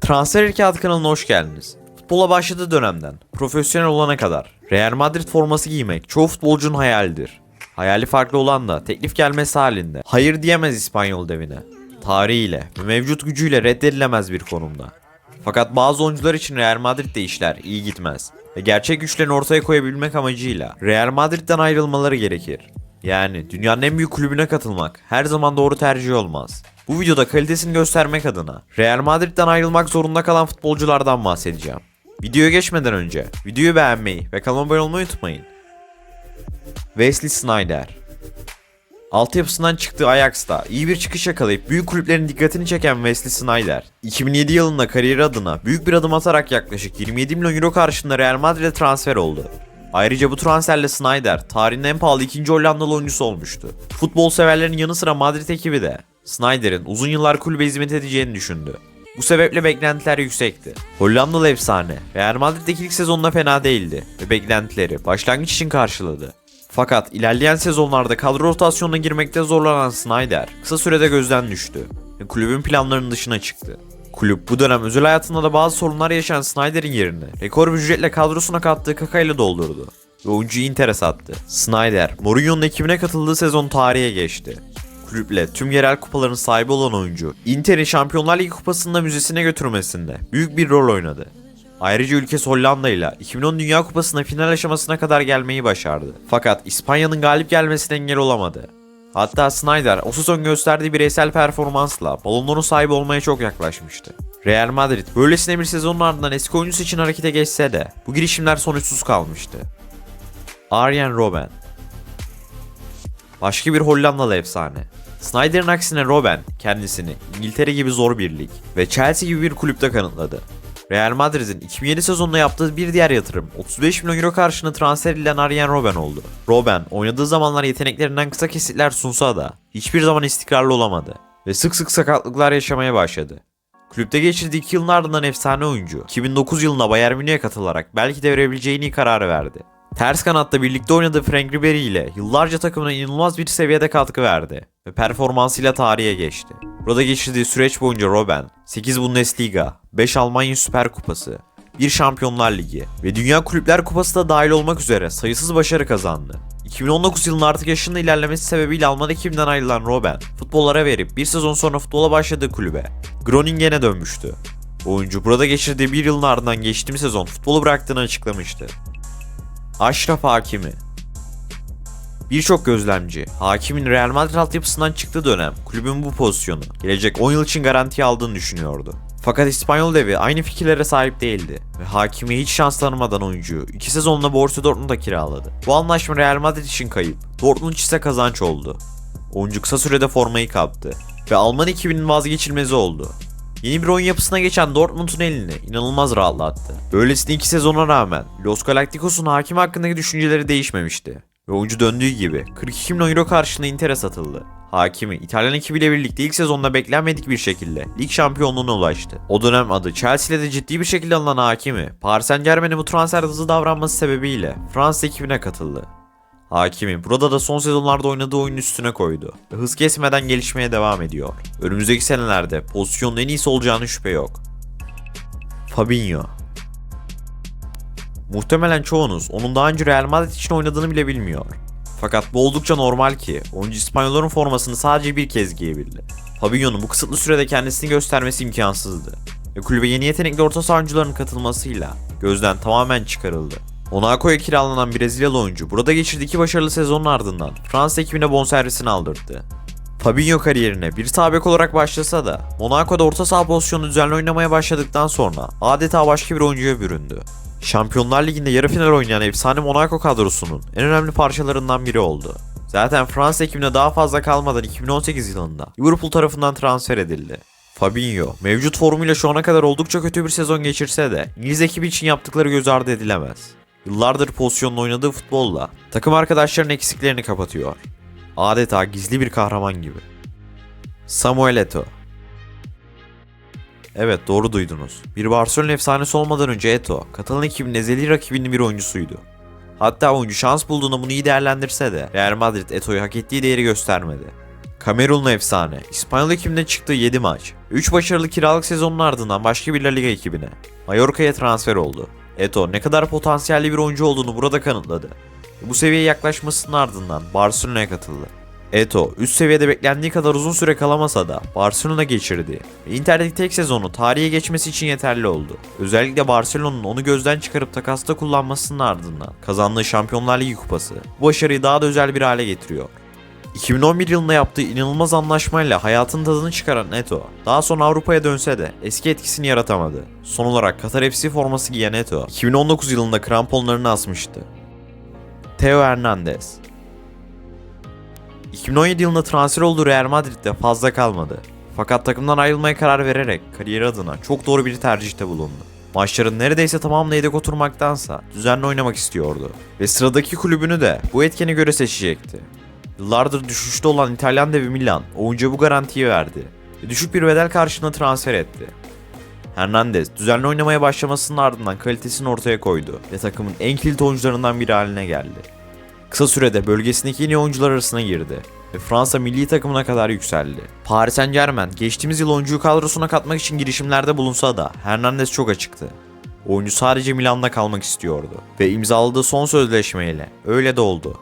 Transfer Harekatı kanalına hoş geldiniz. Futbola başladığı dönemden profesyonel olana kadar Real Madrid forması giymek çoğu futbolcunun hayalidir. Hayali farklı olan da teklif gelmesi halinde hayır diyemez İspanyol devine. Tarihiyle ve mevcut gücüyle reddedilemez bir konumda. Fakat bazı oyuncular için Real Madrid'de işler iyi gitmez ve gerçek güçlerini ortaya koyabilmek amacıyla Real Madrid'den ayrılmaları gerekir. Yani dünyanın en büyük kulübüne katılmak her zaman doğru tercih olmaz. Bu videoda kalitesini göstermek adına Real Madrid'den ayrılmak zorunda kalan futbolculardan bahsedeceğim. Videoya geçmeden önce videoyu beğenmeyi ve kanalıma abone olmayı unutmayın. Wesley Sneijder Altyapısından çıktığı Ajax'ta iyi bir çıkış yakalayıp büyük kulüplerin dikkatini çeken Wesley Sneijder, 2007 yılında kariyeri adına büyük bir adım atarak yaklaşık 27 milyon euro karşılığında Real Madrid'e transfer oldu. Ayrıca bu transferle Snyder tarihin en pahalı ikinci Hollandalı oyuncusu olmuştu. Futbol severlerin yanı sıra Madrid ekibi de Snyder'in uzun yıllar kulübe hizmet edeceğini düşündü. Bu sebeple beklentiler yüksekti. Hollandalı efsane Real Madrid'deki ilk sezonunda fena değildi ve beklentileri başlangıç için karşıladı. Fakat ilerleyen sezonlarda kadro rotasyonuna girmekte zorlanan Snyder kısa sürede gözden düştü ve kulübün planlarının dışına çıktı. Kulüp bu dönem özel hayatında da bazı sorunlar yaşayan Snyder'in yerini rekor bir ücretle kadrosuna kattığı Kaka ile doldurdu ve oyuncuyu Inter'e sattı. Snyder, Mourinho'nun ekibine katıldığı sezon tarihe geçti. Kulüple tüm yerel kupaların sahibi olan oyuncu, Inter'i Şampiyonlar Ligi kupasında müzesine götürmesinde büyük bir rol oynadı. Ayrıca ülkesi Hollanda ile 2010 Dünya Kupası'na final aşamasına kadar gelmeyi başardı. Fakat İspanya'nın galip gelmesine engel olamadı. Hatta Snyder o sezon gösterdiği bireysel performansla balonların sahibi olmaya çok yaklaşmıştı. Real Madrid böylesine bir sezonun ardından eski oyuncusu için harekete geçse de bu girişimler sonuçsuz kalmıştı. Arjen Robben Başka bir Hollandalı efsane. Snyder'in aksine Robben kendisini İngiltere gibi zor bir lig ve Chelsea gibi bir kulüpte kanıtladı. Real Madrid'in 2007 sezonunda yaptığı bir diğer yatırım 35 milyon euro karşılığında transfer edilen Arjen Robben oldu. Robben oynadığı zamanlar yeteneklerinden kısa kesitler sunsa da hiçbir zaman istikrarlı olamadı ve sık sık sakatlıklar yaşamaya başladı. Kulüpte geçirdiği 2 yılın ardından efsane oyuncu 2009 yılında Bayern Münih'e katılarak belki de verebileceğini kararı verdi. Ters kanatta birlikte oynadığı Frank Ribery ile yıllarca takımına inanılmaz bir seviyede katkı verdi ve performansıyla tarihe geçti. Burada geçirdiği süreç boyunca Robben 8 Bundesliga, 5 Almanya Süper Kupası, 1 Şampiyonlar Ligi ve Dünya Kulüpler Kupası da dahil olmak üzere sayısız başarı kazandı. 2019 yılında artık yaşında ilerlemesi sebebiyle Alman ekibinden ayrılan Robben, futbollara verip bir sezon sonra futbola başladığı kulübe, Groningen'e dönmüştü. Oyuncu burada geçirdiği bir yılın ardından geçtiğimiz sezon futbolu bıraktığını açıklamıştı. Aşraf Hakimi Birçok gözlemci, Hakim'in Real Madrid altyapısından çıktığı dönem kulübün bu pozisyonu gelecek 10 yıl için garantiye aldığını düşünüyordu. Fakat İspanyol devi aynı fikirlere sahip değildi ve Hakim'e hiç şans tanımadan oyuncuyu 2 sezonla Borussia Dortmund'a kiraladı. Bu anlaşma Real Madrid için kayıp, Dortmund ise kazanç oldu. Oyuncu kısa sürede formayı kaptı ve Alman ekibinin vazgeçilmezi oldu. Yeni bir oyun yapısına geçen Dortmund'un elini inanılmaz rahatlattı. Böylesine iki sezona rağmen Los Galacticos'un hakim hakkındaki düşünceleri değişmemişti. Ve oyuncu döndüğü gibi 42 milyon euro karşılığında Inter'e satıldı. Hakimi İtalyan ekibiyle birlikte ilk sezonda beklenmedik bir şekilde lig şampiyonluğuna ulaştı. O dönem adı Chelsea ile de ciddi bir şekilde alınan Hakimi, Paris Saint Germain'e bu transfer hızlı davranması sebebiyle Fransız ekibine katıldı. Hakimi burada da son sezonlarda oynadığı oyunun üstüne koydu hız kesmeden gelişmeye devam ediyor. Önümüzdeki senelerde pozisyonun en iyisi olacağını şüphe yok. Fabinho Muhtemelen çoğunuz onun daha önce Real Madrid için oynadığını bile bilmiyor. Fakat bu oldukça normal ki oyuncu İspanyolların formasını sadece bir kez giyebildi. Fabinho'nun bu kısıtlı sürede kendisini göstermesi imkansızdı. Ve kulübe yeni yetenekli orta saha oyuncularının katılmasıyla gözden tamamen çıkarıldı. Monaco'ya kiralanan Brezilyalı oyuncu burada geçirdiği başarılı sezonun ardından Fransız ekibine bonservisini aldırdı. Fabinho kariyerine bir sağ olarak başlasa da Monaco'da orta saha pozisyonu düzenli oynamaya başladıktan sonra adeta başka bir oyuncuya büründü. Şampiyonlar Ligi'nde yarı final oynayan efsane Monaco kadrosunun en önemli parçalarından biri oldu. Zaten Fransız ekibine daha fazla kalmadan 2018 yılında Liverpool tarafından transfer edildi. Fabinho mevcut formuyla şu ana kadar oldukça kötü bir sezon geçirse de İngiliz ekibi için yaptıkları göz ardı edilemez. Yıllardır pozisyonla oynadığı futbolla takım arkadaşlarının eksiklerini kapatıyor. Adeta gizli bir kahraman gibi. Samuel Eto'o Evet doğru duydunuz. Bir Barcelona efsanesi olmadan önce Eto, Katalan ekibinin ezeli rakibinin bir oyuncusuydu. Hatta oyuncu şans bulduğunda bunu iyi değerlendirse de Real Madrid Eto'yu hak ettiği değeri göstermedi. Kamerunlu efsane, İspanyol ekibinde çıktığı 7 maç, 3 başarılı kiralık sezonun ardından başka bir La Liga ekibine, Mallorca'ya transfer oldu. Eto ne kadar potansiyelli bir oyuncu olduğunu burada kanıtladı. Bu seviyeye yaklaşmasının ardından Barcelona'ya katıldı. Eto üst seviyede beklendiği kadar uzun süre kalamasa da Barcelona geçirdi Inter'deki tek sezonu tarihe geçmesi için yeterli oldu. Özellikle Barcelona'nın onu gözden çıkarıp takasta kullanmasının ardından kazandığı Şampiyonlar Ligi kupası bu başarıyı daha da özel bir hale getiriyor. 2011 yılında yaptığı inanılmaz anlaşmayla hayatın tadını çıkaran Neto, daha sonra Avrupa'ya dönse de eski etkisini yaratamadı. Son olarak Katar FC forması giyen Neto, 2019 yılında kramponlarını asmıştı. Theo Hernandez 2017 yılında transfer olduğu Real Madrid'de fazla kalmadı. Fakat takımdan ayrılmaya karar vererek kariyeri adına çok doğru bir tercihte bulundu. Maçların neredeyse tamamına yedek oturmaktansa düzenli oynamak istiyordu. Ve sıradaki kulübünü de bu etkene göre seçecekti. Yıllardır düşüşte olan İtalyan devi Milan oyuncuya bu garantiyi verdi ve düşük bir bedel karşılığında transfer etti. Hernandez düzenli oynamaya başlamasının ardından kalitesini ortaya koydu ve takımın en kilit oyuncularından biri haline geldi. Kısa sürede bölgesindeki en iyi oyuncular arasına girdi ve Fransa milli takımına kadar yükseldi. Paris Saint Germain geçtiğimiz yıl oyuncuyu kadrosuna katmak için girişimlerde bulunsa da Hernandez çok açıktı. Oyuncu sadece Milan'da kalmak istiyordu ve imzaladığı son sözleşmeyle öyle de oldu.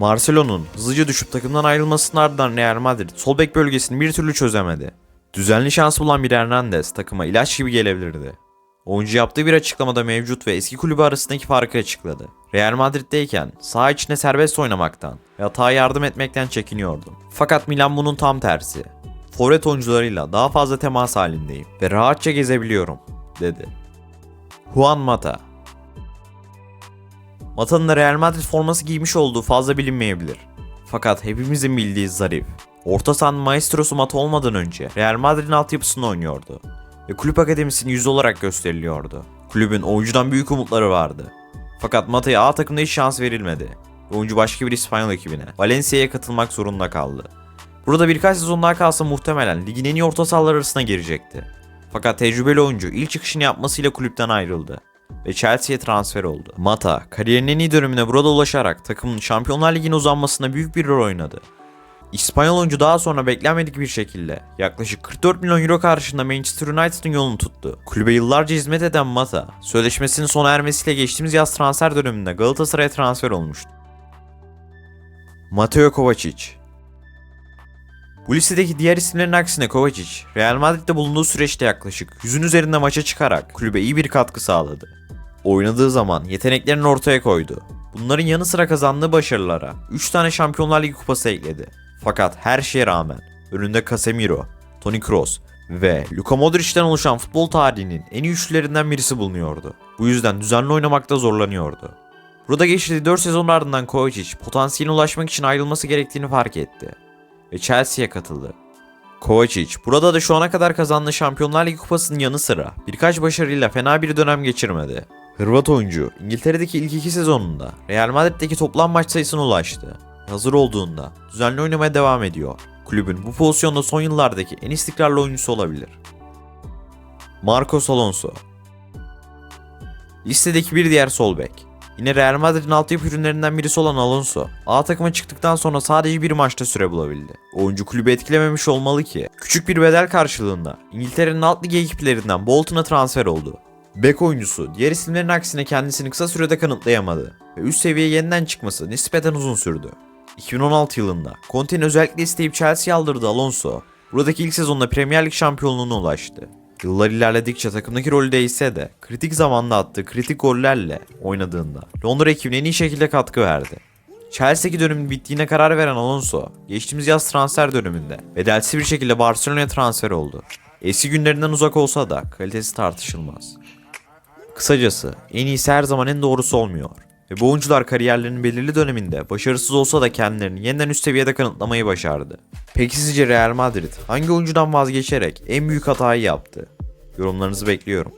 Marcelo'nun hızlıca düşüp takımdan ayrılmasının ardından Real Madrid sol bek bölgesini bir türlü çözemedi. Düzenli şans bulan bir Hernandez takıma ilaç gibi gelebilirdi. Oyuncu yaptığı bir açıklamada mevcut ve eski kulübü arasındaki farkı açıkladı. Real Madrid'deyken saha içinde serbest oynamaktan ve hata yardım etmekten çekiniyordum. Fakat Milan bunun tam tersi. Forvet oyuncularıyla daha fazla temas halindeyim ve rahatça gezebiliyorum, dedi. Juan Mata Mata'nın da Real Madrid forması giymiş olduğu fazla bilinmeyebilir. Fakat hepimizin bildiği zarif. Orta sahanın maestrosu Mata olmadan önce Real Madrid'in altyapısında oynuyordu. Ve kulüp akademisinin yüzü olarak gösteriliyordu. Kulübün oyuncudan büyük umutları vardı. Fakat Mata'ya A takımda hiç şans verilmedi. Ve Oyuncu başka bir İspanyol ekibine, Valencia'ya katılmak zorunda kaldı. Burada birkaç sezon daha kalsa muhtemelen ligin en iyi orta sahalar arasına girecekti. Fakat tecrübeli oyuncu ilk çıkışını yapmasıyla kulüpten ayrıldı ve Chelsea'ye transfer oldu. Mata, kariyerinin en iyi dönemine burada ulaşarak takımın Şampiyonlar Ligi'ne uzanmasına büyük bir rol oynadı. İspanyol oyuncu daha sonra beklenmedik bir şekilde yaklaşık 44 milyon euro karşılığında Manchester United'ın yolunu tuttu. Kulübe yıllarca hizmet eden Mata, sözleşmesinin sona ermesiyle geçtiğimiz yaz transfer döneminde Galatasaray'a transfer olmuştu. Mateo Kovacic bu listedeki diğer isimlerin aksine Kovacic, Real Madrid'de bulunduğu süreçte yaklaşık 100'ün üzerinde maça çıkarak kulübe iyi bir katkı sağladı. Oynadığı zaman yeteneklerini ortaya koydu. Bunların yanı sıra kazandığı başarılara 3 tane Şampiyonlar Ligi kupası ekledi. Fakat her şeye rağmen önünde Casemiro, Toni Kroos ve Luka Modric'ten oluşan futbol tarihinin en iyi üçlülerinden birisi bulunuyordu. Bu yüzden düzenli oynamakta zorlanıyordu. Burada geçirdiği 4 sezon ardından Kovacic potansiyeline ulaşmak için ayrılması gerektiğini fark etti ve Chelsea'ye katıldı. Kovacic burada da şu ana kadar kazandığı Şampiyonlar Ligi kupasının yanı sıra birkaç başarıyla fena bir dönem geçirmedi. Hırvat oyuncu İngiltere'deki ilk iki sezonunda Real Madrid'deki toplam maç sayısına ulaştı. Hazır olduğunda düzenli oynamaya devam ediyor. Kulübün bu pozisyonda son yıllardaki en istikrarlı oyuncusu olabilir. Marcos Alonso Listedeki bir diğer sol bek. Yine Real Madrid'in altyapı ürünlerinden birisi olan Alonso, A takıma çıktıktan sonra sadece bir maçta süre bulabildi. Oyuncu kulübü etkilememiş olmalı ki, küçük bir bedel karşılığında İngiltere'nin alt ligi ekiplerinden Bolton'a transfer oldu. Bek oyuncusu diğer isimlerin aksine kendisini kısa sürede kanıtlayamadı ve üst seviyeye yeniden çıkması nispeten uzun sürdü. 2016 yılında Conte'nin özellikle isteyip Chelsea'ye aldırdığı Alonso, buradaki ilk sezonda Premier Lig şampiyonluğuna ulaştı. Yıllar ilerledikçe takımdaki rolü değişse de kritik zamanda attığı kritik gollerle oynadığında Londra ekibine en iyi şekilde katkı verdi. Chelsea'deki dönemin bittiğine karar veren Alonso, geçtiğimiz yaz transfer döneminde bedelsiz bir şekilde Barcelona'ya transfer oldu. Eski günlerinden uzak olsa da kalitesi tartışılmaz. Kısacası en iyisi her zaman en doğrusu olmuyor. Ve bu oyuncular kariyerlerinin belirli döneminde başarısız olsa da kendilerini yeniden üst seviyede kanıtlamayı başardı. Peki sizce Real Madrid hangi oyuncudan vazgeçerek en büyük hatayı yaptı? Yorumlarınızı bekliyorum.